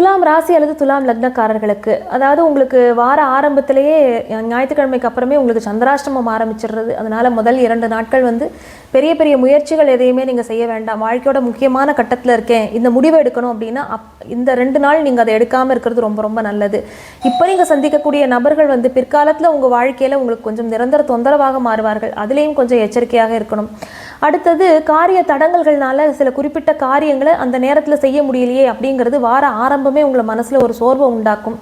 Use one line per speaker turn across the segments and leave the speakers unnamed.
துலாம் ராசி அல்லது துலாம் லக்னக்காரர்களுக்கு அதாவது உங்களுக்கு வார ஆரம்பத்திலேயே ஞாயிற்றுக்கிழமைக்கு அப்புறமே உங்களுக்கு சந்திராஷ்டமம் ஆரம்பிச்சிடுறது. அதனால் முதல் இரண்டு நாட்கள் வந்து பெரிய பெரிய முயற்சிகள் எதையுமே நீங்கள் செய்ய வேண்டாம். வாழ்க்கையோட முக்கியமான கட்டத்தில் இருக்கேன். இந்த முடிவை எடுக்கணும் அப்படின்னா அப் இந்த ரெண்டு நாள் நீங்கள் அதை எடுக்காமல் இருக்கிறது ரொம்ப ரொம்ப நல்லது. இப்போ நீங்கள் சந்திக்கக்கூடிய நபர்கள் வந்து பிற்காலத்தில் உங்கள் வாழ்க்கையில் உங்களுக்கு கொஞ்சம் நிரந்தர தொந்தரவாக மாறுவார்கள். அதுலேயும் கொஞ்சம் எச்சரிக்கையாக இருக்கணும். அடுத்தது காரிய தடங்கல்கள்னால சில குறிப்பிட்ட காரியங்களை அந்த நேரத்தில் செய்ய முடியலையே அப்படிங்கிறது வார ஆரம்பமே உங்களை மனசில் ஒரு சோர்வை உண்டாக்கும்.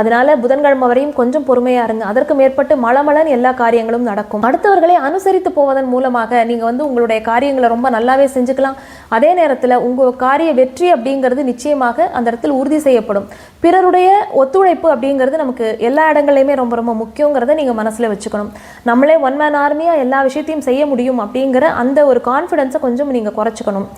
அதனால புதன்கிழமை வரையும் கொஞ்சம் பொறுமையா இருங்க. அதற்கு மேற்பட்டு மலமலன் எல்லா காரியங்களும் நடக்கும். அடுத்தவர்களை அனுசரித்து போவதன் மூலமாக நீங்க வந்து உங்களுடைய காரியங்களை ரொம்ப நல்லாவே செஞ்சுக்கலாம். அதே நேரத்தில் உங்க காரிய வெற்றி அப்படிங்கிறது நிச்சயமாக அந்த இடத்தில் உறுதி செய்யப்படும். பிறருடைய ஒத்துழைப்பு அப்படிங்கிறது நமக்கு எல்லா இடங்கள்லையுமே ரொம்ப ரொம்ப முக்கியங்கிறத நீங்க மனசுல வச்சுக்கணும். நம்மளே ஒன் மேன் ஆர்மியா எல்லா விஷயத்தையும் செய்ய முடியும் அப்படிங்கிற அந்த ஒரு கான்ஃபிடென்ஸை கொஞ்சம் நீங்க குறைச்சிக்கணும்.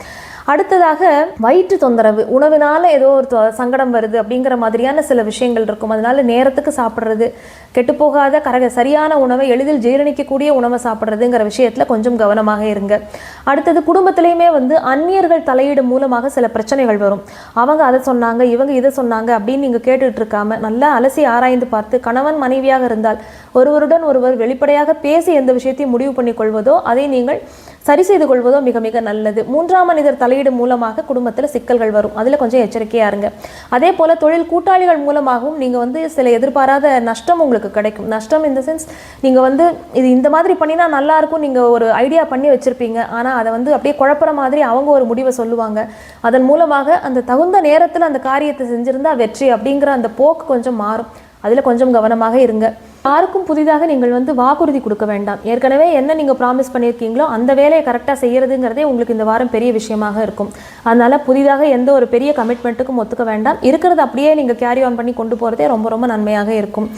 அடுத்ததாக வயிற்று தொந்தரவு உணவினால ஏதோ ஒரு தொ- சங்கடம் வருது அப்படிங்கிற மாதிரியான சில விஷயங்கள் இருக்கும். அதனால நேரத்துக்கு சாப்பிட்றது கெட்டுப்போகாத கரக சரியான உணவை எளிதில் ஜீரணிக்கக்கூடிய உணவை சாப்பிட்றதுங்கிற விஷயத்தில் கொஞ்சம் கவனமாக இருங்க. அடுத்தது குடும்பத்திலையுமே வந்து அந்நியர்கள் தலையீடு மூலமாக சில பிரச்சனைகள் வரும். அவங்க அதை சொன்னாங்க இவங்க இதை சொன்னாங்க அப்படின்னு நீங்கள் கேட்டுட்டு இருக்காம நல்லா அலசி ஆராய்ந்து பார்த்து கணவன் மனைவியாக இருந்தால் ஒருவருடன் ஒருவர் வெளிப்படையாக பேசி எந்த விஷயத்தையும் முடிவு பண்ணிக்கொள்வதோ அதை நீங்கள் சரி செய்து கொள்வதோ மிக மிக நல்லது. மூன்றாம் மனிதர் தலையீடு மூலமாக குடும்பத்தில் சிக்கல்கள் வரும். அதில் கொஞ்சம் எச்சரிக்கையா இருங்க. அதே போல் தொழில் கூட்டாளிகள் மூலமாகவும் நீங்கள் வந்து சில எதிர்பாராத நஷ்டம் உங்களுக்கு கிடைக்கும். நஷ்டம் இந்த சென்ஸ் நீங்கள் வந்து இது இந்த மாதிரி பண்ணினா நல்லா இருக்கும் நீங்கள் ஒரு ஐடியா பண்ணி வச்சுருப்பீங்க. ஆனால் அதை வந்து அப்படியே குழப்புற மாதிரி அவங்க ஒரு முடிவை சொல்லுவாங்க. அதன் மூலமாக அந்த தகுந்த நேரத்தில் அந்த காரியத்தை செஞ்சுருந்தா வெற்றி அப்படிங்கிற அந்த போக்கு கொஞ்சம் மாறும். அதில் கொஞ்சம் கவனமாக இருங்க. யாருக்கும் புதிதாக நீங்கள் வந்து வாக்குறுதி கொடுக்க வேண்டாம். ஏற்கனவே என்ன நீங்கள் ப்ராமிஸ் பண்ணியிருக்கீங்களோ அந்த வேலையை கரெக்டாக செய்யறதுங்கிறதே உங்களுக்கு இந்த வாரம் பெரிய விஷயமாக இருக்கும். அதனால் புதிதாக எந்த ஒரு பெரிய கமிட்மெண்ட்டுக்கும் ஒத்துக்க வேண்டாம். இருக்கிறத அப்படியே நீங்கள் கேரி ஆன் பண்ணி கொண்டு போகிறதே ரொம்ப ரொம்ப நன்மையாக இருக்கும்.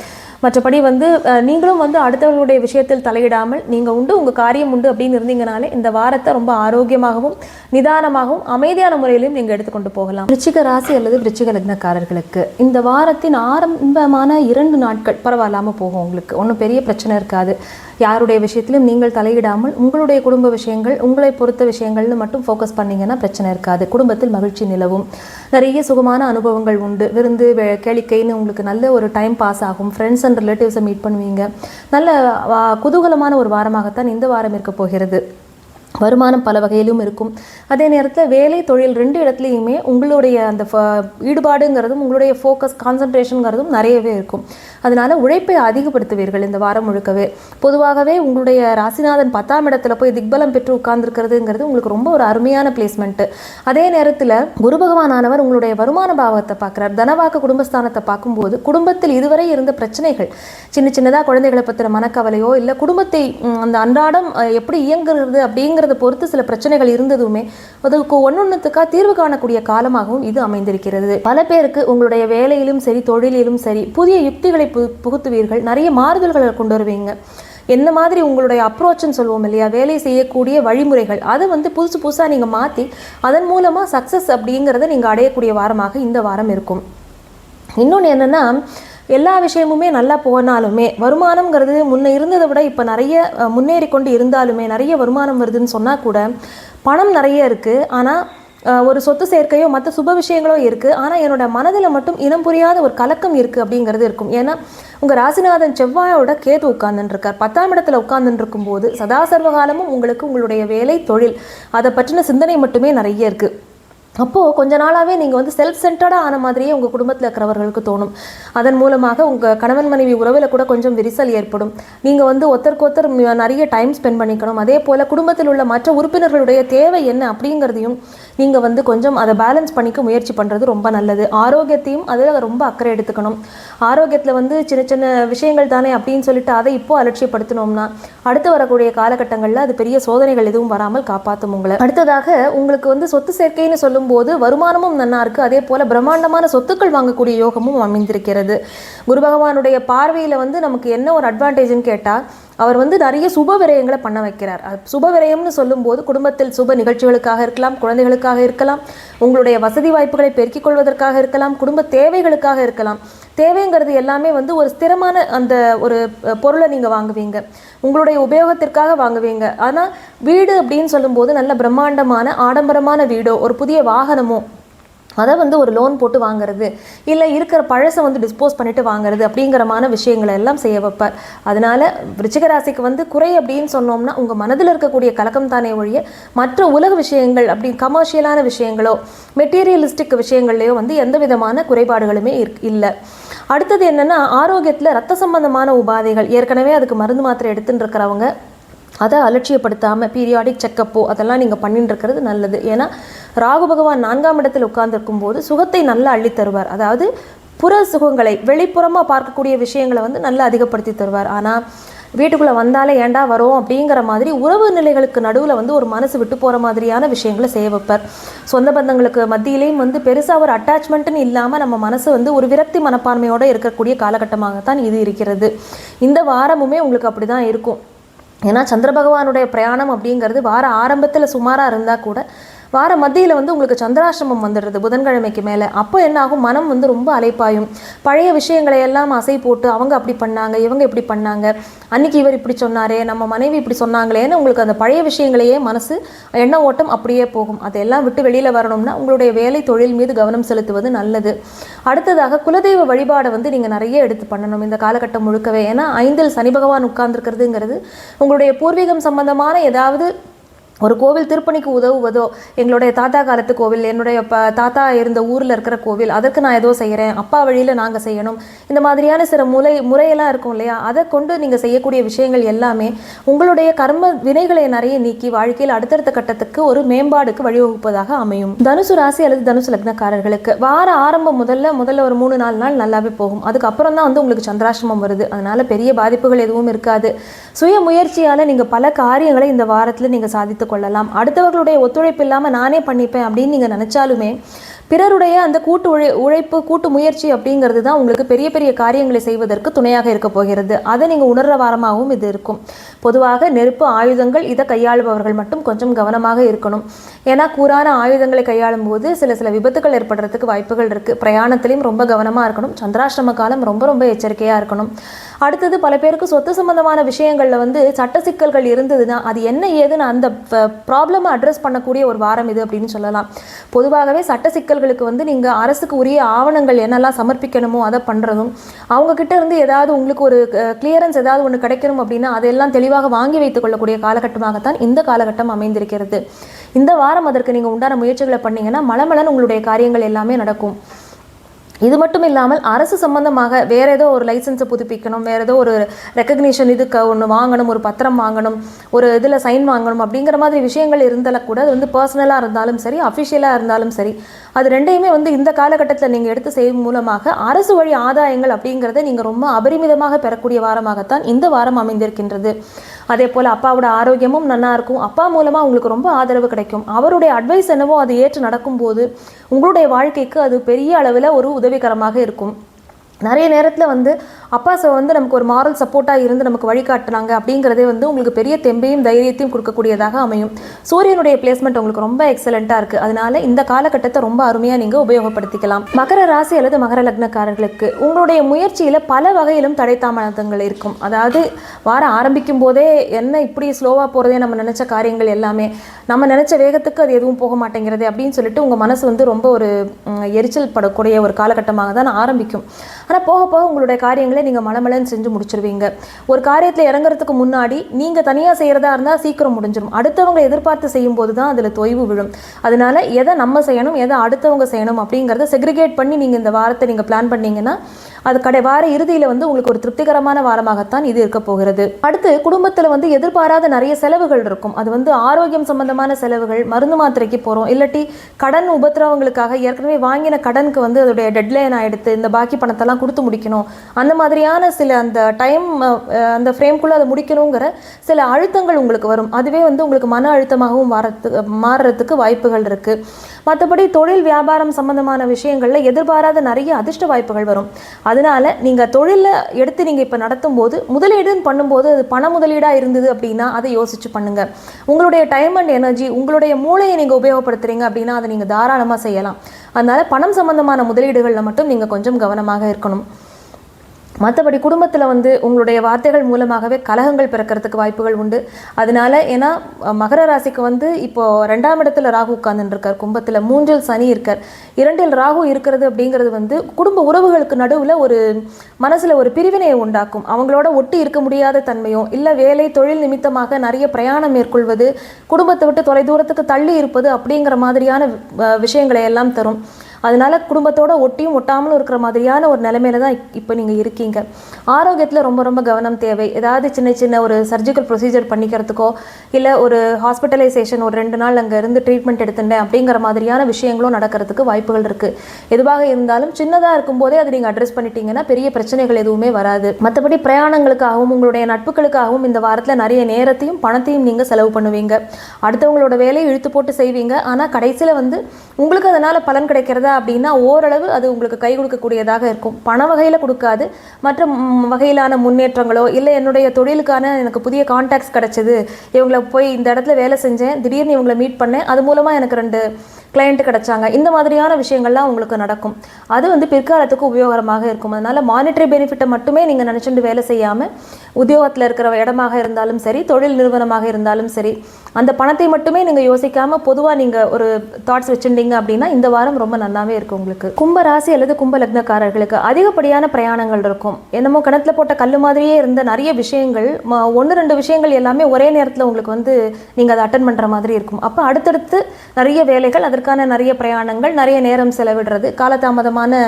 மற்றபடி வந்து நீங்களும் வந்து அடுத்தவர்களுடைய விஷயத்தில் தலையிடாமல் நீங்கள் உண்டு உங்கள் காரியம் உண்டு அப்படின்னு இருந்தீங்கனாலே இந்த வாரத்தை ரொம்ப ஆரோக்கியமாகவும் நிதானமாகவும் அமைதியான முறையிலும் நீங்கள் எடுத்துக்கொண்டு போகலாம். விருச்சிக ராசி அல்லது விருச்சிக லக்னக்காரர்களுக்கு இந்த வாரத்தின் ஆரம்பமான இரண்டு நாட்கள் பரவாயில்லாமல் போகும் உங்களுக்கு. ஒன்றும் பெரிய பிரச்சனை இருக்காது. யாருடைய விஷயத்திலும் நீங்கள் தலையிடாமல் உங்களுடைய குடும்ப விஷயங்கள் உங்களை பொறுத்த விஷயங்கள்னு மட்டும் ஃபோக்கஸ் பண்ணீங்கன்னா பிரச்சனை இருக்காது. குடும்பத்தில் மகிழ்ச்சி நிலவும். நிறைய சுகமான அனுபவங்கள் உண்டு. விருந்து கேளிக்கைன்னு உங்களுக்கு நல்ல ஒரு டைம் பாஸ் ஆகும். ஃப்ரெண்ட்ஸ் அண்ட் ரிலேட்டிவ்ஸை மீட் பண்ணுவீங்க. நல்ல குதூகலமான ஒரு வாரமாகத்தான் இந்த வாரம் இருக்க போகிறது. வருமானம் பல வகையிலும் இருக்கும். அதே நேரத்தில் வேலை தொழில் ரெண்டு இடத்துலையுமே உங்களுடைய அந்த ஃப- ஈடுபாடுங்கிறதும் உங்களுடைய ஃபோக்கஸ் கான்சன்ட்ரேஷனுங்கிறதும் நிறையவே இருக்கும். அதனால் உழைப்பை அதிகப்படுத்துவீர்கள் இந்த வாரம் முழுக்கவே. பொதுவாகவே உங்களுடைய ராசிநாதன் பத்தாம் இடத்துல போய் திக்பலம் பெற்று உட்கார்ந்துருக்கிறதுங்கிறது உங்களுக்கு ரொம்ப ஒரு அருமையான பிளேஸ்மெண்ட்டு அதே நேரத்தில் குரு பகவானானவர் உங்களுடைய வருமான பாவத்தை பார்க்குறார். தனவாக்கு குடும்பஸ்தானத்தை பார்க்கும்போது குடும்பத்தில் இதுவரை இருந்த பிரச்சனைகள் சின்ன சின்னதாக குழந்தைகளை பற்றின மனக்கவலையோ இல்லை குடும்பத்தை அந்த அன்றாடம் எப்படி இயங்குறது அப்படிங்கிறத பொறுத்து சில பிரச்சனைகள் இருந்ததுமே அதற்கு ஒன்னொன்னுத்துக்காக தீர்வு காணக்கூடிய காலமாகவும் இது அமைந்திருக்கிறது. பல பேருக்கு உங்களுடைய வேலையிலும் சரி தொழிலிலும் சரி புதிய யுக்திகளை பு புகுத்துவீர்கள். நிறைய மாறுதல்களை கொண்டு வருவீங்க. என்ன மாதிரி உங்களுடைய அப்ரோச்னு சொல்லுவோம் இல்லையா? வேலை செய்யக்கூடிய வழிமுறைகள். அதை வந்து புதுசு புதுசாக நீங்கள் மாற்றி அதன் மூலமாக சக்ஸஸ் அப்படிங்கிறத நீங்கள் அடையக்கூடிய வாரமாக இந்த வாரம் இருக்கும். இன்னொன்று என்னென்னா எல்லா விஷயமுமே நல்லா போனாலுமே வருமானம்ங்கிறது முன்ன இருந்ததை விட இப்போ நிறைய முன்னேறி கொண்டு இருந்தாலுமே நிறைய வருமானம் வருதுன்னு சொன்னால் கூட பணம் நிறைய இருக்குது ஆனால் ஒரு சொத்து சேர்க்கையோ மற்ற சுப விஷயங்களோ இருக்குது ஆனால் என்னோட மனதில் மட்டும் இனம் புரியாத ஒரு கலக்கம் இருக்குது அப்படிங்கிறது இருக்கும். ஏன்னா உங்கள் ராசிநாதன் செவ்வாயோட கேது உட்கார்ந்துருக்கார் பத்தாம் இடத்துல உட்கார்ந்துருக்கும் போது சதா சர்வகாலமும் உங்களுக்கு உங்களுடைய வேலை தொழில் அதை பற்றின சிந்தனை மட்டுமே நிறைய இருக்குது அப்போது கொஞ்ச நாளாகவே நீங்கள் வந்து செல்ஃப் சென்டர்டாக ஆன மாதிரியே உங்கள் குடும்பத்தில் இருக்கிறவர்களுக்கு தோணும். அதன் மூலமாக உங்கள் கணவன் மனைவி உறவில் கூட கொஞ்சம் விரிசல் ஏற்படும். நீங்கள் வந்து ஒருத்தருக்கொத்தர் நிறைய டைம் ஸ்பெண்ட் பண்ணிக்கணும். அதே போல் குடும்பத்தில் உள்ள மற்ற உறுப்பினர்களுடைய தேவை என்ன அப்படிங்கிறதையும் நீங்கள் வந்து கொஞ்சம் அதை பேலன்ஸ் பண்ணிக்க முயற்சி பண்ணுறது ரொம்ப நல்லது. ஆரோக்கியத்தையும் அதில் ரொம்ப அக்கறை எடுத்துக்கணும். ஆரோக்கியத்தில் வந்து சின்ன சின்ன விஷயங்கள் தானே அப்படின்னு சொல்லிட்டு அதை இப்போ அலட்சியப்படுத்தினோம்னா அடுத்து வரக்கூடிய காலகட்டங்களில் அது பெரிய சோதனைகள் எதுவும் வராமல் காப்பாற்றும் உங்களை. அடுத்ததாக உங்களுக்கு வந்து சொத்து சேர்க்கைன்னு சொல்லும் வரும்போது வருமானமும் நன்னா இருக்கு. அதே போல பிரம்மாண்டமான சொத்துக்கள் வாங்கக்கூடிய யோகமும் அமைந்திருக்கிறது. குரு பகவானுடைய பார்வையில் வந்து நமக்கு என்ன ஒரு அட்வான்டேஜ்னு கேட்டால் அவர் வந்து நிறைய சுப விரயங்களை பண்ண வைக்கிறார். அது சுப விரயம்னு சொல்லும்போது குடும்பத்தில் சுப நிகழ்ச்சிகளுக்காக இருக்கலாம் குழந்தைகளுக்காக இருக்கலாம் உங்களுடைய வசதி வாய்ப்புகளை பெருக்கிக் கொள்வதற்காக இருக்கலாம் குடும்ப தேவைகளுக்காக இருக்கலாம். தேவைங்கிறது எல்லாமே வந்து ஒரு ஸ்திரமான அந்த ஒரு பொருளை நீங்கள் வாங்குவீங்க. உங்களுடைய உபயோகத்திற்காக வாங்குவீங்க. ஆனால் வீடு அப்படின்னு சொல்லும்போது நல்ல பிரம்மாண்டமான ஆடம்பரமான வீடோ ஒரு புதிய வாகனமோ அதை வந்து ஒரு லோன் போட்டு வாங்குறது இல்லை இருக்கிற பழசை வந்து டிஸ்போஸ் பண்ணிட்டு வாங்குறது அப்படிங்கிறமான விஷயங்களை எல்லாம் செய்ய வைப்பார். அதனால ரிச்சிகராசிக்கு வந்து குறை அப்படின்னு சொன்னோம்னா உங்கள் மனதில் இருக்கக்கூடிய கலக்கம் தானே ஒழிய மற்ற உலக விஷயங்கள் அப்படி கமர்ஷியலான விஷயங்களோ மெட்டீரியலிஸ்டிக் விஷயங்கள்லையோ வந்து எந்த விதமான குறைபாடுகளுமே இல்லை. அடுத்தது என்னென்னா ஆரோக்கியத்தில் ரத்த சம்பந்தமான உபாதைகள். ஏற்கனவே அதுக்கு மருந்து மாத்திரை எடுத்துட்டு இருக்கிறவங்க அதை அலட்சியப்படுத்தாமல் பீரியாடிக் செக்கப்போ அதெல்லாம் நீங்கள் பண்ணிட்டு இருக்கிறது நல்லது. ஏன்னா ராகு பகவான் நான்காம் இடத்தில் உட்கார்ந்துருக்கும் போது சுகத்தை நல்லா அள்ளி தருவார். அதாவது புற சுகங்களை வெளிப்புறமாக பார்க்கக்கூடிய விஷயங்களை வந்து நல்லா அதிகப்படுத்தி தருவார். ஆனால் வீட்டுக்குள்ளே வந்தாலே ஏண்டா வரோம் அப்படிங்கிற மாதிரி உறவு நிலைகளுக்கு நடுவில் வந்து ஒரு மனசு விட்டு போகிற மாதிரியான விஷயங்களை செய்ய வைப்பார். சொந்த பந்தங்களுக்கு மத்தியிலையும் வந்து பெருசாக ஒரு அட்டாச்மெண்ட்டுன்னு இல்லாமல் நம்ம மனசு வந்து ஒரு விரக்தி மனப்பான்மையோடு இருக்கக்கூடிய காலகட்டமாகத்தான் இது இருக்கிறது. இந்த வாரமுமே உங்களுக்கு அப்படி தான் இருக்கும். ஏன்னா சந்திர பகவானுடைய பிரயாணம் அப்படிங்கிறது வார ஆரம்பத்தில் சுமாராக இருந்தால் கூட வார மத்தியில் வந்து உங்களுக்கு சந்திராசிரமம் வந்துடுறது புதன்கிழமைக்கு மேலே. அப்போ என்ன ஆகும்? மனம் வந்து ரொம்ப அலைப்பாயும். பழைய விஷயங்களை எல்லாம் அசை போட்டு அவங்க அப்படி பண்ணாங்க இவங்க இப்படி பண்ணாங்க. அன்னைக்கு இவர் இப்படி சொன்னாரே நம்ம மனைவி இப்படி சொன்னாங்களேன்னு உங்களுக்கு அந்த பழைய விஷயங்களையே மனசு எண்ண ஓட்டம் அப்படியே போகும். அதையெல்லாம் விட்டு வெளியில் வரணும்னா உங்களுடைய வேலை தொழில் மீது கவனம் செலுத்துவது நல்லது. அடுத்ததாக குலதெய்வ வழிபாடை வந்து நீங்கள் நிறைய எடுத்து பண்ணணும். இந்த காலகட்டம் முழுக்கவே. ஏன்னா ஐந்தில் சனி பகவான் உட்கார்ந்துருக்கிறதுங்கிறது உங்களுடைய பூர்வீகம் சம்பந்தமான ஏதாவது ஒரு கோவில் திருப்பணிக்கு உதவுவதோ எங்களுடைய தாத்தா காலத்து கோவில் என்னுடைய ப தாத்தா இருந்த ஊரில் இருக்கிற கோவில் அதற்கு நான் ஏதோ செய்கிறேன் அப்பா வழியில் நாங்கள் செய்யணும். இந்த மாதிரியான சில முறை முறையெல்லாம் இருக்கும் இல்லையா? அதை கொண்டு நீங்கள் செய்யக்கூடிய விஷயங்கள் எல்லாமே உங்களுடைய கர்ம வினைகளை நிறைய நீக்கி வாழ்க்கையில் அடுத்தடுத்த கட்டத்துக்கு ஒரு மேம்பாடுக்கு வழிவகுப்பதாக அமையும். தனுசு ராசி அல்லது தனுசு லக்னக்காரர்களுக்கு வார ஆரம்பம் முதல்ல முதல்ல ஒரு மூணு நாலு நாள் நல்லாவே போகும். அதுக்கப்புறம் தான் வந்து உங்களுக்கு சந்திராசிரமம் வருது. அதனால் பெரிய பாதிப்புகள் எதுவும் இருக்காது. சுய முயற்சியால் நீங்கள் பல காரியங்களை இந்த வாரத்தில் நீங்கள் சாதித்து கொள்ளலாம் அடுத்தவர்களுடைய ஒத்துழைப்பு இல்லாமல் நானே பண்ணிப்பேன் அப்படின்னு நீங்கள் நினச்சாலுமே பிறருடைய அந்த கூட்டு உழை உழைப்பு கூட்டு முயற்சி அப்படிங்கிறது தான் உங்களுக்கு பெரிய பெரிய காரியங்களை செய்வதற்கு துணையாக இருக்க போகிறது. அதை நீங்கள் உணர்ற வாரமாகவும் இது இருக்கும். பொதுவாக நெருப்பு ஆயுதங்கள் இதை கையாளுபவர்கள் மட்டும் கொஞ்சம் கவனமாக இருக்கணும். ஏன்னா கூரான ஆயுதங்களை கையாளும் போது சில சில விபத்துகள் ஏற்படுறதுக்கு வாய்ப்புகள் இருக்குது பிரயாணத்திலையும் ரொம்ப கவனமாக இருக்கணும். சந்திராஷ்டம காலம் ரொம்ப ரொம்ப எச்சரிக்கையாக இருக்கணும். அடுத்தது பல பேருக்கு சொத்து சம்பந்தமான விஷயங்களில் வந்து சட்ட சிக்கல்கள் இருந்ததுன்னா அது என்ன ஏதுன்னு அந்த ப்ராப்ளமை அட்ரஸ் பண்ணக்கூடிய ஒரு வாரம் இது அப்படின்னு சொல்லலாம். பொதுவாகவே சட்ட சிக்கல்களுக்கு வந்து நீங்கள் அரசுக்கு உரிய ஆவணங்கள் என்னெல்லாம் சமர்ப்பிக்கணுமோ அதை பண்ணுறதும் அவங்கக்கிட்ட இருந்து ஏதாவது உங்களுக்கு ஒரு கிளியரன்ஸ் ஏதாவது ஒன்று கிடைக்கணும் அப்படின்னா அதெல்லாம் தெளிவு தெளிவாக வாங்கி வைத்துக் கொள்ளக்கூடிய காலகட்டமாகத்தான் இந்த காலகட்டம் அமைந்திருக்கிறது. இந்த வாரம் அதற்கு நீங்கள் உண்டான முயற்சிகளை பண்ணீங்கன்னா மலமலன் உங்களுடைய காரியங்கள் எல்லாமே நடக்கும். இது மட்டும் இல்லாமல் அரசு சம்பந்தமாக வேற ஏதோ ஒரு லைசன்ஸை புதுப்பிக்கணும் வேற ஏதோ ஒரு ரெக்கக்னிஷன் இதுக்கு ஒன்று வாங்கணும் ஒரு பத்திரம் வாங்கணும் ஒரு இதில் சைன் வாங்கணும் அப்படிங்கிற மாதிரி விஷயங்கள் இருந்தாலும் கூட அது வந்து பர்சனலாக இருந்தாலும் சரி அஃபிஷியலாக இருந்தாலும் சரி அது ரெண்டையுமே வந்து இந்த காலகட்டத்தில் நீங்கள் எடுத்து செய்யும் மூலமாக அரசு வழி ஆதாயங்கள் அப்படிங்கிறத நீங்கள் ரொம்ப அபரிமிதமாக பெறக்கூடிய வாரமாகத்தான் இந்த வாரம் அமைந்திருக்கின்றது. அதே போல் அப்பாவோட ஆரோக்கியமும் நல்லாயிருக்கும் அப்பா மூலமாக உங்களுக்கு ரொம்ப ஆதரவு கிடைக்கும். அவருடைய அட்வைஸ் என்னவோ அது ஏற்று நடக்கும்போது உங்களுடைய வாழ்க்கைக்கு அது பெரிய அளவில் ஒரு உதவிகரமாக இருக்கும். நிறைய நேரத்தில் வந்து அப்பா ச வந்து நமக்கு ஒரு மாரல் சப்போர்ட்டாக இருந்து நமக்கு வழிகாட்டுனாங்க அப்படிங்கிறதே வந்து உங்களுக்கு பெரிய தெம்பையும் தைரியத்தையும் கொடுக்கக்கூடியதாக அமையும். சூரியனுடைய பிளேஸ்மெண்ட் உங்களுக்கு ரொம்ப எக்ஸலண்ட்டாக இருக்குது அதனால இந்த காலகட்டத்தை ரொம்ப அருமையாக நீங்கள் உபயோகப்படுத்திக்கலாம். மகர ராசி அல்லது மகர லக்னக்காரர்களுக்கு உங்களுடைய முயற்சியில் பல வகையிலும் தடைத்தாமதங்கள் இருக்கும். அதாவது வாரம் ஆரம்பிக்கும் போதே என்ன இப்படி ஸ்லோவாக போகிறதே நம்ம நினச்ச காரியங்கள் எல்லாமே நம்ம நினச்ச வேகத்துக்கு அது எதுவும் போக மாட்டேங்கிறது அப்படின்னு சொல்லிட்டு உங்கள் மனசு வந்து ரொம்ப ஒரு எரிச்சல் படக்கூடிய ஒரு காலகட்டமாக தான் ஆரம்பிக்கும். ஆனால் போக போக உங்களுடைய காரியங்களை நீங்கள் மலமலன்னு செஞ்சு முடிச்சிருவீங்க. ஒரு காரியத்தில் இறங்குறதுக்கு முன்னாடி நீங்கள் தனியாக செய்கிறதா இருந்தால் சீக்கிரம் முடிஞ்சிடும் அடுத்தவங்க எதிர்பார்த்து செய்யும்போது தான் அதில் தொய்வு விழும். அதனால எதை நம்ம செய்யணும் எதை அடுத்தவங்க செய்யணும் அப்படிங்கிறத செக்ரிகேட் பண்ணி நீங்கள் இந்த வாரத்தை நீங்கள் பிளான் பண்ணீங்கன்னா அது கடை வார இறுதியில் வந்து உங்களுக்கு ஒரு திருப்திகரமான வாரமாகத்தான் இது இருக்க போகிறது. அடுத்து குடும்பத்தில் வந்து எதிர்பாராத நிறைய செலவுகள் இருக்கும். அது வந்து ஆரோக்கியம் சம்பந்தமான செலவுகள் மருந்து மாத்திரைக்கு போகிறோம் இல்லாட்டி கடன் உபத்திரவங்களுக்காக ஏற்கனவே வாங்கின கடனுக்கு வந்து அதோடைய டெட்லைன் ஆகிடுத்து இந்த பாக்கி பணத்தெல்லாம் கொடுத்து முடிக்கணும். அந்த மாதிரி மாதிரியான சில அந்த டைம் அந்த ஃப்ரேம்குள்ளே அதை முடிக்கணுங்கிற சில அழுத்தங்கள் உங்களுக்கு வரும். அதுவே வந்து உங்களுக்கு மன அழுத்தமாகவும் வரத்து மாறுறதுக்கு வாய்ப்புகள் இருக்குது மற்றபடி தொழில் வியாபாரம் சம்பந்தமான விஷயங்களில் எதிர்பாராத நிறைய அதிர்ஷ்ட வாய்ப்புகள் வரும். அதனால நீங்கள் தொழிலில் எடுத்து நீங்கள் இப்போ நடத்தும் போது முதலீடுன்னு பண்ணும்போது அது பண முதலீடாக இருந்தது அப்படின்னா அதை யோசிச்சு பண்ணுங்கள் உங்களுடைய டைம் அண்ட் எனர்ஜி உங்களுடைய மூளையை நீங்கள் உபயோகப்படுத்துறீங்க அப்படின்னா அதை நீங்கள் தாராளமாக செய்யலாம். அதனால பணம் சம்பந்தமான முதலீடுகளில் மட்டும் நீங்கள் கொஞ்சம் கவனமாக இருக்கணும். மற்றபடி குடும்பத்தில் வந்து உங்களுடைய வார்த்தைகள் மூலமாகவே கலகங்கள் பிறக்கிறதுக்கு வாய்ப்புகள் உண்டு. அதனால ஏன்னா மகர ராசிக்கு வந்து இப்போது ரெண்டாம் இடத்துல ராகு உட்கார்ந்துருக்கார் கும்பத்தில் மூன்றில் சனி இருக்கார். இரண்டில் ராகு இருக்கிறது அப்படிங்கிறது வந்து குடும்ப உறவுகளுக்கு நடுவில் ஒரு மனசில் ஒரு பிரிவினையை உண்டாக்கும். அவங்களோட ஒட்டி இருக்க முடியாத தன்மையும் இல்லை வேலை தொழில் நிமித்தமாக நிறைய பிரயாணம் மேற்கொள்வது குடும்பத்தை விட்டு தொலைதூரத்துக்கு தள்ளி இருப்பது அப்படிங்கிற மாதிரியான விஷயங்களை எல்லாம் தரும். அதனால குடும்பத்தோட ஒட்டியும் ஒட்டாமலும் இருக்கிற மாதிரியான ஒரு நிலைமையில தான் இப்போ நீங்கள் இருக்கீங்க. ஆரோக்கியத்தில் ரொம்ப ரொம்ப கவனம் தேவை. ஏதாவது சின்ன சின்ன ஒரு சர்ஜிக்கல் ப்ரொசீஜர் பண்ணிக்கிறதுக்கோ இல்லை ஒரு ஹாஸ்பிட்டலைசேஷன் ஒரு ரெண்டு நாள் அங்கே இருந்து ட்ரீட்மெண்ட் எடுத்துட்டேன் அப்படிங்கிற மாதிரியான விஷயங்களும் நடக்கிறதுக்கு வாய்ப்புகள் இருக்குது எதுவாக இருந்தாலும் சின்னதாக இருக்கும்போதே அதை நீங்கள் அட்ரஸ் பண்ணிட்டீங்கன்னா பெரிய பிரச்சனைகள் எதுவுமே வராது. மற்றபடி பிரயாணங்களுக்காகவும் உங்களுடைய நட்புகளுக்காகவும் இந்த வாரத்தில் நிறைய நேரத்தையும் பணத்தையும் நீங்கள் செலவு பண்ணுவீங்க. அடுத்தவங்களோட வேலையை இழுத்து போட்டு செய்வீங்க. ஆனால் கடைசியில் வந்து உங்களுக்கு அதனால் பலன் கிடைக்கிறத அப்படின்னா ஓரளவு அது உங்களுக்கு கை கொடுக்கக்கூடியதாக இருக்கும். பண வகையில் கொடுக்காது. மற்ற வகையிலான முன்னேற்றங்களோ இல்லை என்னுடைய தொழிலுக்கான எனக்கு புதிய கான்டாக்ட்ஸ் கிடச்சிது. இவங்களை போய் இந்த இடத்துல வேலை செஞ்சேன். திடீர்னு இவங்களை மீட் பண்ணேன். அது மூலமாக எனக்கு ரெண்டு கிளைண்ட் கிடைச்சாங்க. இந்த மாதிரியான விஷயங்கள்லாம் உங்களுக்கு நடக்கும். அது வந்து பிற்காலத்துக்கு உபயோகரமாக இருக்கும். அதனால் மானிட்டரி பெனிஃபிட்டை மட்டுமே நீங்கள் நினச்சிட்டு வேலை செய்யாமல் உத்தியோகத்தில் இருக்கிற இடமாக இருந்தாலும் சரி தொழில் நிறுவனமாக இருந்தாலும் சரி அந்த பணத்தை மட்டுமே நீங்கள் யோசிக்காமல் பொதுவாக நீங்கள் ஒரு தாட்ஸ் வச்சுருந்தீங்க அப்படின்னா இந்த வாரம் ரொம்ப நல்லாவே இருக்கும் உங்களுக்கு. கும்ப ராசி அல்லது கும்ப லக்னக்காரர்களுக்கு அதிகப்படியான பிரயாணங்கள் இருக்கும். என்னமோ கிணத்துல போட்ட கல் மாதிரியே இருந்த நிறைய விஷயங்கள் ஒன்று ரெண்டு விஷயங்கள் எல்லாமே ஒரே நேரத்தில் உங்களுக்கு வந்து நீங்கள் அதை அட்டன் பண்ணுற மாதிரி இருக்கும். அப்போ அடுத்தடுத்து நிறைய வேலைகள் அதற்கான நிறைய பிரயாணங்கள் நிறைய நேரம் செலவிடுறது காலதாமதமான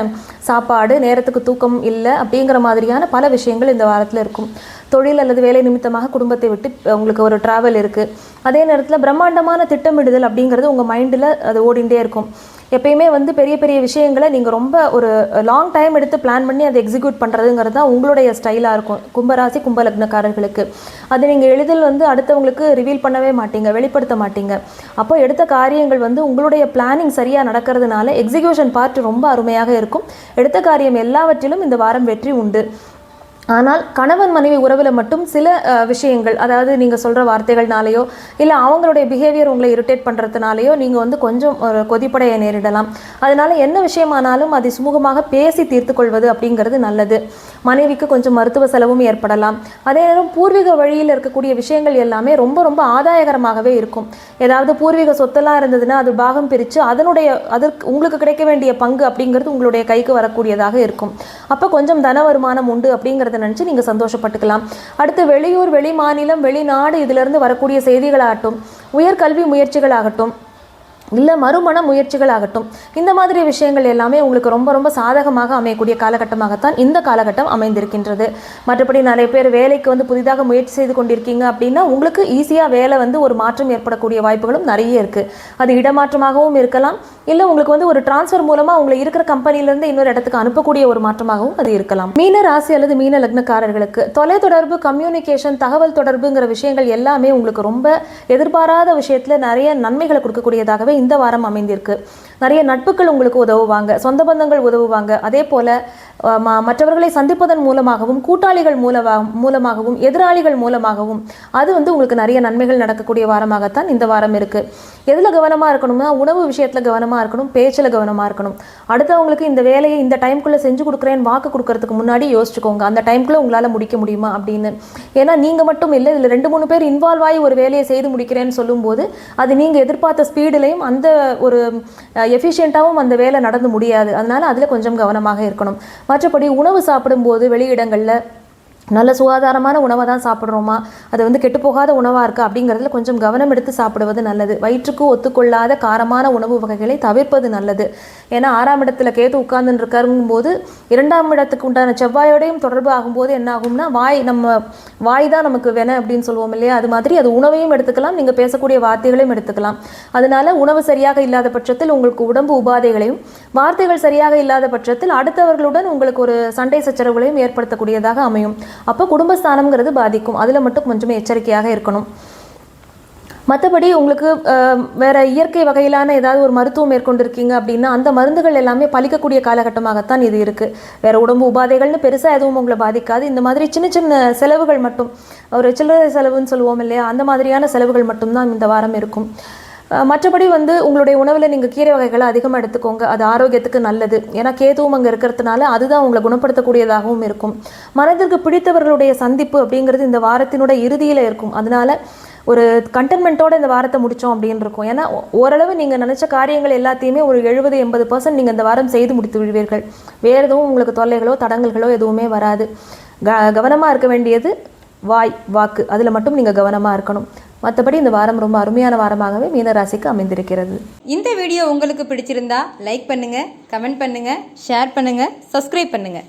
சாப்பாடு நேரத்துக்கு தூக்கம் இல்லை அப்படிங்கிற மாதிரியான பல விஷயங்கள் இந்த வாரத்தில் இருக்கும். தொழில் அல்லது வேலை நிமித்தமாக குடும்பத்தை விட்டு உங்களுக்கு ஒரு டிராவல் இருக்குது அதே நேரத்தில் பிரம்மாண்டமான திட்டமிடுதல் அப்படிங்கிறது உங்கள் மைண்டில் அது ஓடிண்டே இருக்கும். எப்பயுமே வந்து பெரிய பெரிய விஷயங்களை நீங்கள் ரொம்ப ஒரு லாங் டைம் எடுத்து பிளான் பண்ணி அதை எக்ஸிக்யூட் பண்ணுறதுங்கிறது தான் உங்களுடைய ஸ்டைலாக இருக்கும். கும்பராசி கும்பலக்னக்காரர்களுக்கு. அது நீங்கள் எளிதில் வந்து அடுத்தவங்களுக்கு ரிவீல் பண்ணவே மாட்டீங்க வெளிப்படுத்த மாட்டீங்க. அப்போ எடுத்த காரியங்கள் வந்து உங்களுடைய பிளானிங் சரியாக நடக்கிறதுனால எக்ஸிக்யூஷன் பார்ட் ரொம்ப அருமையாக இருக்கும். எடுத்த காரியம் எல்லாவற்றிலும் இந்த வாரம் வெற்றி உண்டு. ஆனால் கணவன் மனைவி உறவில் மட்டும் சில விஷயங்கள் அதாவது நீங்கள் சொல்கிற வார்த்தைகள்னாலேயோ இல்லை அவங்களுடைய பிஹேவியர் உங்களை இரிட்டேட் பண்ணுறதுனாலையோ நீங்கள் வந்து கொஞ்சம் ஒரு கொதிப்படைய நேரிடலாம். அதனால என்ன விஷயமானாலும் அதை சுமூகமாக பேசி தீர்த்து கொள்வது அப்படிங்கிறது நல்லது. மனைவிக்கு கொஞ்சம் மருத்துவ செலவும் ஏற்படலாம். அதே நேரம் பூர்வீக வழியில் இருக்கக்கூடிய விஷயங்கள் எல்லாமே ரொம்ப ரொம்ப ஆதாயகரமாகவே இருக்கும். ஏதாவது பூர்வீக சொத்தெல்லாம் இருந்ததுன்னா அது பாகம் பிரித்து அதனுடைய அதற்கு உங்களுக்கு கிடைக்க வேண்டிய பங்கு அப்படிங்கிறது உங்களுடைய கைக்கு வரக்கூடியதாக இருக்கும். அப்போ கொஞ்சம் தன வருமானம் உண்டு அப்படிங்கிறது நினச்சி நீங்கள் சந்தோஷப்பட்டுக்கலாம். அடுத்து வெளியூர் வெளி மாநிலம் வெளிநாடு இதிலிருந்து வரக்கூடிய செய்திகளாகட்டும் உயர்கல்வி முயற்சிகளாகட்டும் இல்லை மறுமண முயற்சிகள் ஆகட்டும் இந்த மாதிரி விஷயங்கள் எல்லாமே உங்களுக்கு ரொம்ப ரொம்ப சாதகமாக அமையக்கூடிய காலகட்டமாகத்தான் இந்த காலகட்டம் அமைந்திருக்கின்றது. மற்றபடி நிறைய பேர் வேலைக்கு வந்து புதிதாக முயற்சி செய்து கொண்டிருக்கீங்க அப்படின்னா உங்களுக்கு ஈஸியாக வேலை வந்து ஒரு மாற்றம் ஏற்படக்கூடிய வாய்ப்புகளும் நிறைய இருக்குது அது இடமாற்றமாகவும் இருக்கலாம் இல்லை உங்களுக்கு வந்து ஒரு டிரான்ஸ்ஃபர் மூலமாக உங்களை இருக்கிற கம்பெனிலேருந்து இன்னொரு இடத்துக்கு அனுப்பக்கூடிய ஒரு மாற்றமாகவும் அது இருக்கலாம். மீன ராசி அல்லது மீன லக்னக்காரர்களுக்கு தொலைத்தொடர்பு கம்யூனிகேஷன் தகவல் தொடர்புங்கிற விஷயங்கள் எல்லாமே உங்களுக்கு ரொம்ப எதிர்பாராத விஷயத்தில் நிறைய நன்மைகளை கொடுக்கக்கூடியதாகவே இந்த வாரம் அமைந்திருக்கு. நிறைய நட்புகள் உங்களுக்கு உதவுவாங்க சொந்த பந்தங்கள் உதவுவாங்க. அதே போல் மற்றவர்களை சந்திப்பதன் மூலமாகவும் கூட்டாளிகள் மூலமாக மூலமாகவும் எதிராளிகள் மூலமாகவும் அது வந்து உங்களுக்கு நிறைய நன்மைகள் நடக்கக்கூடிய வாரமாகத்தான் இந்த வாரம் இருக்குது எதில் கவனமாக இருக்கணும்னா உணவு விஷயத்தில் கவனமாக இருக்கணும் பேச்சில் கவனமாக இருக்கணும். அடுத்தவங்களுக்கு இந்த வேலையை இந்த டைம்குள்ளே செஞ்சு கொடுக்குறேன்னு வாக்கு கொடுக்கறதுக்கு முன்னாடி யோசிச்சுக்கோங்க. அந்த டைம்குள்ளே உங்களால் முடிக்க முடியுமா அப்படின்னு. ஏன்னா நீங்கள் மட்டும் இல்லை இதில் ரெண்டு மூணு பேர் இன்வால்வ் ஆகி ஒரு வேலையை செய்து முடிக்கிறேன்னு சொல்லும்போது அது நீங்கள் எதிர்பார்த்த ஸ்பீடுலையும் அந்த ஒரு எஃபிஷியண்ட்டாகவும் அந்த வேலை நடந்து முடியாது. அதனால அதில் கொஞ்சம் கவனமாக இருக்கணும். மற்றபடி உணவு சாப்பிடும்போது வெளியிடங்களில் நல்ல சுகாதாரமான உணவை தான் சாப்பிட்றோமா? அது வந்து கெட்டுப்போகாத உணவாக இருக்கா அப்படிங்கிறதுல கொஞ்சம் கவனம் எடுத்து சாப்பிடுவது நல்லது. வயிற்றுக்கு ஒத்துக்கொள்ளாத காரமான உணவு வகைகளை தவிர்ப்பது நல்லது. ஏன்னா ஆறாம் இடத்துல கேத்து உட்கார்ந்துன்னு இருக்காருங்கும்போது இரண்டாம் இடத்துக்கு உண்டான செவ்வாயோடையும் தொடர்பு ஆகும்போது என்ன ஆகும்னா வாய் நம்ம வாய் தான் நமக்கு வேணும் அப்படின்னு சொல்லுவோம் இல்லையா? அது மாதிரி அது உணவையும் எடுத்துக்கலாம் நீங்கள் பேசக்கூடிய வார்த்தைகளையும் எடுத்துக்கலாம். அதனால உணவு சரியாக இல்லாத பட்சத்தில் உங்களுக்கு உடம்பு உபாதைகளையும் வார்த்தைகள் சரியாக இல்லாத பட்சத்தில் அடுத்தவர்களுடன் உங்களுக்கு ஒரு சண்டை சச்சரவுகளையும் ஏற்படுத்தக்கூடியதாக அமையும். அப்போ குடும்பஸ்தானம்ங்கிறது பாதிக்கும். அதில் மட்டும் கொஞ்சமே எச்சரிக்கையாக இருக்கணும். மற்றபடி உங்களுக்கு வேறு இயற்கை வகையிலான ஏதாவது ஒரு மருத்துவம் மேற்கொண்டிருக்கீங்க அப்படின்னா அந்த மருந்துகள் எல்லாமே பலிக்கக்கூடிய காலகட்டமாகத்தான் இது இருக்குது வேறு உடம்பு உபாதைகள்னு பெருசாக எதுவும் உங்களை பாதிக்காது. இந்த மாதிரி சின்ன சின்ன செலவுகள் மட்டும் ஒரு சில்லறை செலவுன்னு சொல்லுவோம் இல்லையா? அந்த மாதிரியான செலவுகள் மட்டும்தான் இந்த வாரம் இருக்கும். மற்றபடி வந்து உங்களுடைய உணவில் நீங்கள் கீரை வகைகளை அதிகமாக எடுத்துக்கோங்க. அது ஆரோக்கியத்துக்கு நல்லது. ஏன்னா கேதுவும் அங்கே இருக்கிறதுனால அதுதான் உங்களை குணப்படுத்தக்கூடியதாகவும் இருக்கும். மனதிற்கு பிடித்தவர்களுடைய சந்திப்பு அப்படிங்கிறது இந்த வாரத்தினுடைய இறுதியில் இருக்கும். அதனால ஒரு கண்டென்மெண்ட்டோட இந்த வாரத்தை முடித்தோம் அப்படின்னு இருக்கும். ஏன்னா ஓரளவு நீங்கள் நினச்ச காரியங்கள் எல்லாத்தையுமே ஒரு எழுபது எண்பது பர்சன்ட் நீங்கள் இந்த வாரம் செய்து முடித்து விடுவீர்கள். வேறு எதுவும் உங்களுக்கு தொல்லைகளோ தடங்கல்களோ எதுவுமே வராது. க கவனமாக இருக்க வேண்டியது வாய் வாக்கு. அதில் மட்டும் நீங்கள் கவனமாக இருக்கணும். மற்றபடி இந்த வாரம் ரொம்ப அருமையான வாரமாகவே மீனராசிக்கு அமைந்திருக்கிறது.
இந்த வீடியோ உங்களுக்கு பிடிச்சிருந்தா லைக் பண்ணுங்க கமெண்ட் பண்ணுங்க ஷேர் பண்ணுங்க சப்ஸ்கிரைப் பண்ணுங்க.